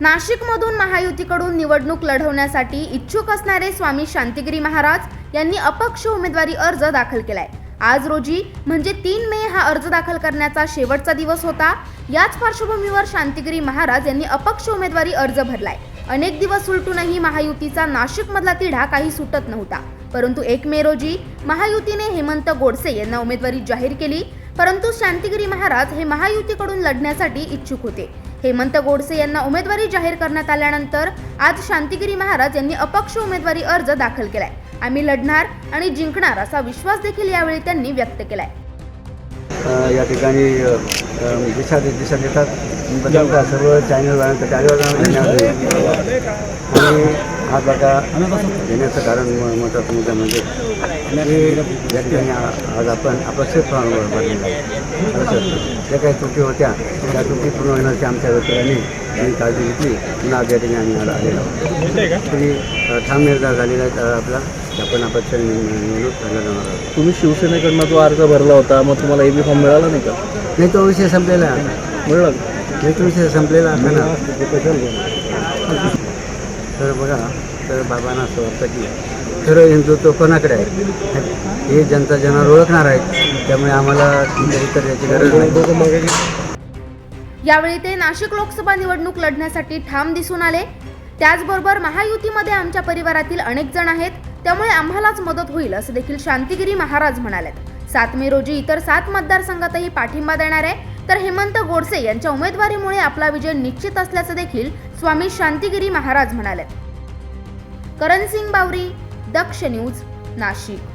नाशिकमधून महायुतीकडून निवडणूक लढवण्यासाठी इच्छुक असणारे स्वामी शांतिगिरी महाराज यांनी अपक्ष उमेदवारी अर्ज दाखल केलाय. आज रोजी म्हणजे तीन मे हा अर्ज दाखल करण्याचा शेवटचा दिवस होता. याच पार्श्वभूमीवर शांतिगिरी महाराज यांनी अपक्ष उमेदवारी अर्ज भरलाय. अनेक दिवस उलटूनही महायुतीचा नाशिकमधला तिढा काही सुटत नव्हता. परंतु एक मे रोजी महायुतीने हेमंत गोडसे यांना उमेदवारी जाहीर केली. परंतु शांतिगिरी महाराज हे महायुतीकडून लढण्यासाठी इच्छुक होते. हेमंत गोडसे यांना उमेदवारी जाहीर करण्यात आल्यानंतर आज शांतिगिरी महाराज यांनी अपक्ष उमेदवारी अर्ज दाखल केलाय. आम्ही लढणार आणि जिंकणार असा विश्वास देखील यावेळी त्यांनी व्यक्त केलाय. या ठिकाणी दिशा दिशा देतात. सर्व चॅनलवाल्यांचं देतो. आणि हा बघा देण्याचं कारण महत्त्वाचा मुद्दा म्हणजे आज आपण अपक्षित फॉर्मवर भरलेला आहे. ज्या काही त्रुटी होत्या त्या त्रुटी पूर्ण होण्याची आमच्या वकिलांनी यांनी काळजी घेतली. पुन्हा आज या ठिकाणी आलेलो तरी अ, ठाम निर्धार झालेला आहे आपला आपण अपक्ष निवडणूक लढवणार आहोत तुम्ही शिवसेनेकडनं जो अर्ज भरला होता मग तुम्हाला एबी फॉर्म मिळाला नाही का? नाही तो विषय संपलेला आहे. मिळाला नाही तो विषय संपलेला आता ना तर बघा तर बाबांना असं वाटतं की खरं हिंदुत्व कोणाकडे आहे? हे जनता जनावर ओळखणार आहेत. त्यामुळे आम्हाला इतर याची गरज नाही. यावेळी ते नाशिक लोकसभा निवडणूक लढण्यासाठी ठाम दिसून आले. त्याचबरोबर महायुतीमध्ये आमच्या परिवारातील अनेक जण आहेत. त्यामुळे आम्हालाच मदत होईल असं देखील शांतिगिरी महाराज म्हणाले सात मे रोजी इतर सात मतदारसंघातही पाठिंबा देणार आहे. तर हेमंत गोडसे यांच्या उमेदवारीमुळे आपला विजय निश्चित असल्याचं देखील स्वामी शांतिगिरी महाराज म्हणाले करण सिंग बावरी दक्ष न्यूज नाशिक.